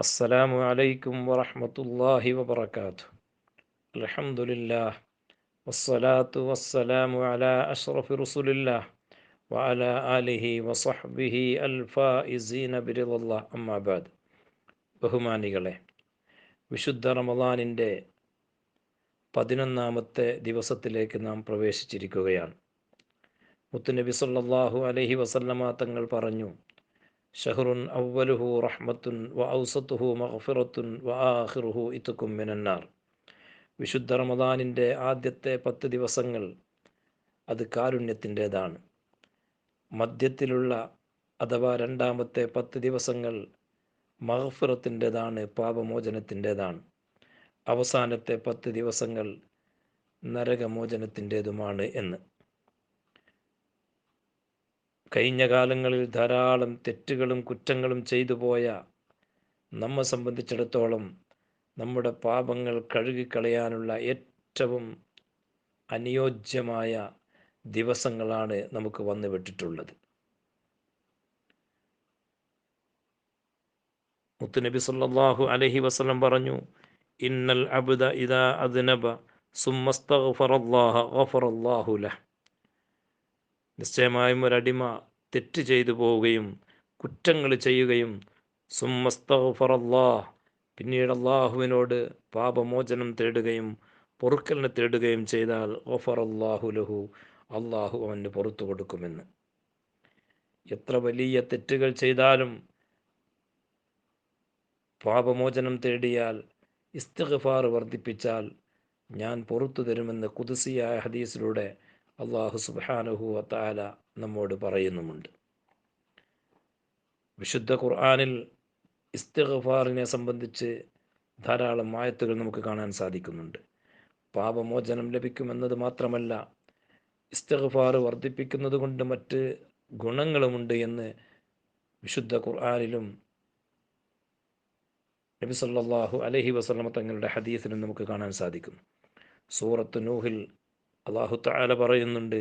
السلام عليكم ورحمة الله وبركاته الحمد لله والصلاة والسلام على أشرف رسول الله وعلى آله وصحبه الفائزين برضا الله أما بعد ബഹുമാനികളെ വിശുദ്ധ റമദാനിൻ്റെ പതിനൊന്നാമത്തെ ദിവസത്തിലേക്ക് നാം പ്രവേശിച്ചിരിക്കുകയാണ് മുത്തുനബി സല്ലല്ലാഹു അലൈഹി വസല്ലമ തങ്ങൾ പറഞ്ഞു ഷഹറുൻ അവലുഹു റഹ്മത്തുൻ വ ഔസത്തുഹു മഹഫിറത്തുൻ വ ആഹിറുഹു ഇത്തുക്കും മിനന്നാർ. വിശുദ്ധ റമദാനിന്റെ ആദ്യത്തെ പത്ത് ദിവസങ്ങൾ അത് കാരുണ്യത്തിന്റെതാണ്. മധ്യത്തിലുള്ള അഥവാ രണ്ടാമത്തെ പത്ത് ദിവസങ്ങൾ മഹഫിറത്തിന്റെതാണ് പാപമോചനത്തിന്റെതാണ്. അവസാനത്തെ പത്ത് ദിവസങ്ങൾ നരകമോചനത്തിന്റേതുമാണ് എന്ന്. കഴിഞ്ഞ കാലങ്ങളിൽ ധാരാളം തെറ്റുകളും കുറ്റങ്ങളും ചെയ്തു പോയ നമ്മെ സംബന്ധിച്ചിടത്തോളം നമ്മുടെ പാപങ്ങൾ കഴുകിക്കളയാനുള്ള ഏറ്റവും അനുയോജ്യമായ ദിവസങ്ങളാണ് നമുക്ക് വന്നുവിട്ടിട്ടുള്ളത്. മുത്തുനബി സല്ലാഹു അലഹി വസ്ലം പറഞ്ഞു ഇന്നൽ അബുദ ഇദാ അദ്നബ സുമ്മസ്തഗ്ഫറല്ലാഹ ഗഫറല്ലാഹു ലഹ്. നിശ്ചയമായും ഒരടിമ തെറ്റ് ചെയ്തു പോവുകയും കുറ്റങ്ങൾ ചെയ്യുകയും സുമസ്തഫറല്ലാ പിന്നീട് അള്ളാഹുവിനോട് പാപമോചനം തേടുകയും പൊറുക്കലിനെ തേടുകയും ചെയ്താൽ ഓഫർ അള്ളാഹു ലഹു അള്ളാഹു അവന് പുറത്തു കൊടുക്കുമെന്ന്. എത്ര വലിയ തെറ്റുകൾ ചെയ്താലും പാപമോചനം തേടിയാൽ ഇസ്തിഗ്ഫാർ വർദ്ധിപ്പിച്ചാൽ ഞാൻ പുറത്തു തരുമെന്ന് കുതിസിയായ ഹദീസിലൂടെ അള്ളാഹു സുബാനുഹു വത്താല നമ്മോട് പറയുന്നുമുണ്ട്. വിശുദ്ധ ഖുർആാനിൽ ഇസ്തിഗ്ഫാറിനെ സംബന്ധിച്ച് ധാരാളം ആയത്തുകൾ നമുക്ക് കാണാൻ സാധിക്കുന്നുണ്ട്. പാപമോചനം ലഭിക്കുമെന്നത് മാത്രമല്ല ഇസ്തിഗ്ഫാർ വർദ്ധിപ്പിക്കുന്നത് കൊണ്ട് മറ്റ് ഗുണങ്ങളുമുണ്ട് എന്ന് വിശുദ്ധ ഖുർആാനിലും നബി അലൈഹി വസല്ലമ തങ്ങളുടെ ഹദീസിലും നമുക്ക് കാണാൻ സാധിക്കുന്നു സൂറത്ത് നൂഹിൽ അള്ളാഹു താല പറയുന്നുണ്ട്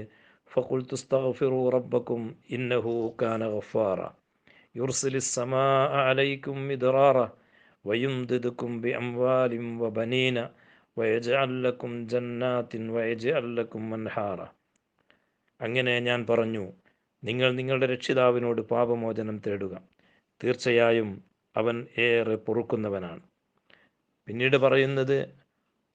ഫഖുൽതു സ്തഗ്ഫിറു റബ്ബക്കും ഇന്നഹു കാന ഗഫാറ. യുർസിലിസ് സമാഅ അലൈക്കും മിദ്റാറ വയുംദിദുക്കും ബിഅംവാലിൻ വബനീന വയജ്അൽ ലക്കും ജന്നാത്തിൻ വയജ്അൽ ലക്കും മൻഹാറ. അങ്ങനെ ഞാൻ പറഞ്ഞു നിങ്ങൾ നിങ്ങളുടെ രക്ഷിതാവിനോട് പാപമോചനം തേടുക. തീർച്ചയായും അവൻ ഏറെ പൊറുക്കുന്നവനാണ്. പിന്നീട് പറയുന്നത്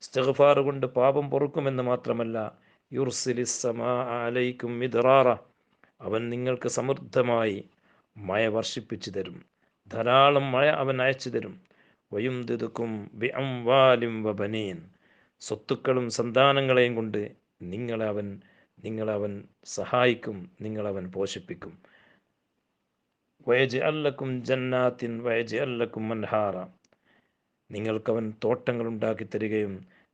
ഇസ്തഗ്ഫാർ കൊണ്ട് പാപം പൊറുക്കുമെന്ന് മാത്രമല്ല യുർസിലിസമാ അലൈക്കും മിദ്റാറ അവൻ നിങ്ങൾക്ക് സമൃദ്ധമായി മഴ വർഷിപ്പിച്ചു തരും. ധാരാളം മഴ അവൻ അയച്ചു തരും. വയും ദിതുക്കും ബി അംവാലിം വബനീൻ സ്വത്തുക്കളും സന്താനങ്ങളെയും കൊണ്ട് നിങ്ങളെ അവൻ നിങ്ങളെ അവൻ സഹായിക്കും നിങ്ങളെ അവൻ പോഷിപ്പിക്കും. വയജ് അല്ലക്കും ജന്നാത്തിൻ വയജ് അല്ലക്കും മൻഹാറ. നിങ്ങൾക്കവൻ തോട്ടങ്ങൾ ഉണ്ടാക്കി തരികയും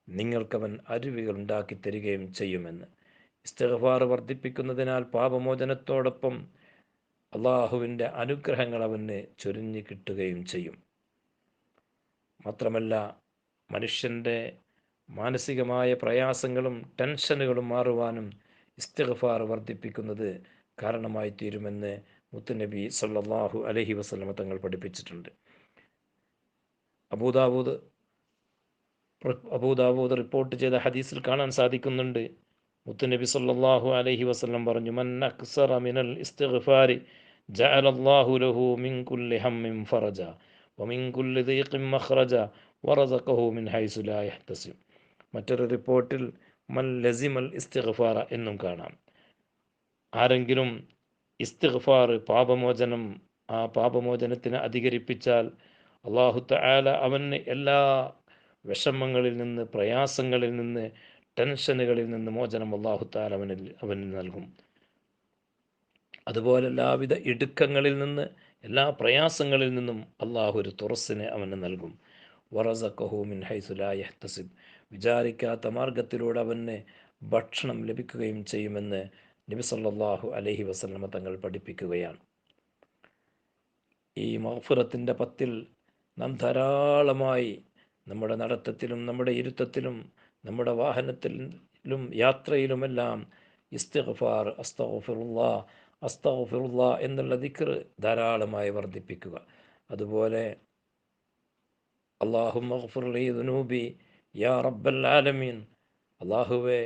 നിങ്ങൾക്കവൻ അരുവികൾ ഉണ്ടാക്കി തരികയും ചെയ്യുമെന്ന്. ഇസ്തഗഫാർ വർദ്ധിപ്പിക്കുന്നതിനാൽ പാപമോചനത്തോടൊപ്പം അള്ളാഹുവിന്റെ അനുഗ്രഹങ്ങൾ അവന് ചൊരിഞ്ഞു കിട്ടുകയും ചെയ്യും. മാത്രമല്ല മനുഷ്യന്റെ മാനസികമായ പ്രയാസങ്ങളും ടെൻഷനുകളും മാറുവാനും ഇസ്തിഗ്ഫാർ വർദ്ധിപ്പിക്കുന്നത് കാരണമായി തീരുമെന്ന് മുത്തുനബി സല്ലാഹു അലഹി വസ്ലമ തങ്ങൾ പഠിപ്പിച്ചിട്ടുണ്ട്. അബൂദാവൂദ് അബൂദാബൂദ് റിപ്പോർട്ട് ചെയ്ത ഹദീസിൽ കാണാൻ സാധിക്കുന്നുണ്ട്. മുത്തുനബി സല്ലാഹു അലഹി വസ്ലം പറഞ്ഞു മൻ അക്സറ മിനൽ ഇസ്തിഗ്ഫാരി മഖ്റജ വറസഖഹു മിൻ ഹൈസു ലാ യഹ്തസിബ് മറ്റൊരു റിപ്പോർട്ടിൽ മൽ ലസിമൽ ഇസ്തിഗ്ഫാറ എന്നും കാണാം. ആരെങ്കിലും ഇസ്തിഗ്ഫാർ പാപമോചനം ആ പാപമോചനത്തിന് അധികരിപ്പിച്ചാൽ അള്ളാഹു തആല അവന് എല്ലാ വിഷമങ്ങളിൽ നിന്ന് പ്രയാസങ്ങളിൽ നിന്ന് ടെൻഷനുകളിൽ നിന്ന് മോചനം അള്ളാഹു താല അവനിൽ അവന് നൽകും. അതുപോലെ എല്ലാവിധ ഇടുക്കങ്ങളിൽ നിന്ന് എല്ലാ പ്രയാസങ്ങളിൽ നിന്നും അള്ളാഹു ഒരു തുറസിനെ അവന് നൽകും. വറസക്കഹൂമിൻ ഹൈസുലായഹ്തസിബ് വിചാരിക്കാത്ത മാർഗത്തിലൂടെ അവന് ഭക്ഷണം ലഭിക്കുകയും ചെയ്യുമെന്ന് നബി സല്ലല്ലാഹു അലൈഹി വസല്ലമ തങ്ങൾ പഠിപ്പിക്കുകയാണ്. ഈ മഹഫുറത്തിന്റെ പത്തിൽ നാം ധാരാളമായി നമ്മുടെ നടത്തത്തിലും നമ്മുടെ ഇരുത്തത്തിലും നമ്മുടെ വാഹനത്തിലും യാത്രയിലുമെല്ലാം ഇസ്തിഗ്ഫാർ അസ്തഗ്ഫിറുല്ലാ അസ്തഗ്ഫിറുല്ലാ എന്നുള്ള ദിക്ർ ധാരാളമായി വർദ്ധിപ്പിക്കുക. അതുപോലെ അള്ളാഹു ദുനൂബി യാ റബ്ബൽ ആലമീൻ അള്ളാഹുവെ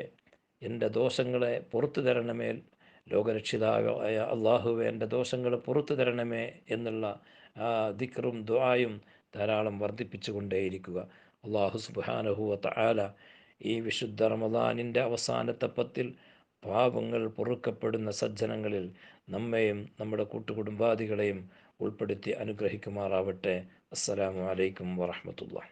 എന്റെ ദോഷങ്ങളെ പുറത്തു തരണമേ ലോകരക്ഷിതാവായ അള്ളാഹുവെ എന്റെ ദോഷങ്ങൾ പുറത്തു തരണമേ എന്നുള്ള ദിക്റും ദുആയും ധാരാളം വർദ്ധിപ്പിച്ചു കൊണ്ടേയിരിക്കുക അള്ളാഹു സുബാനഹു തആല ഈ വിശുദ്ധ റമദാനിന്റെ അവസാനത്തെ പത്തിൽ പാപങ്ങൾ പൊറുക്കപ്പെടുന്ന സജ്ജനങ്ങളിൽ നമ്മെയും നമ്മുടെ കൂട്ടുകുടുംബാദികളെയും ഉൾപ്പെടുത്തി അനുഗ്രഹിക്കുമാറാവട്ടെ. അസ്സലാമു അലൈക്കും വറഹ്മത്തുള്ളാഹി.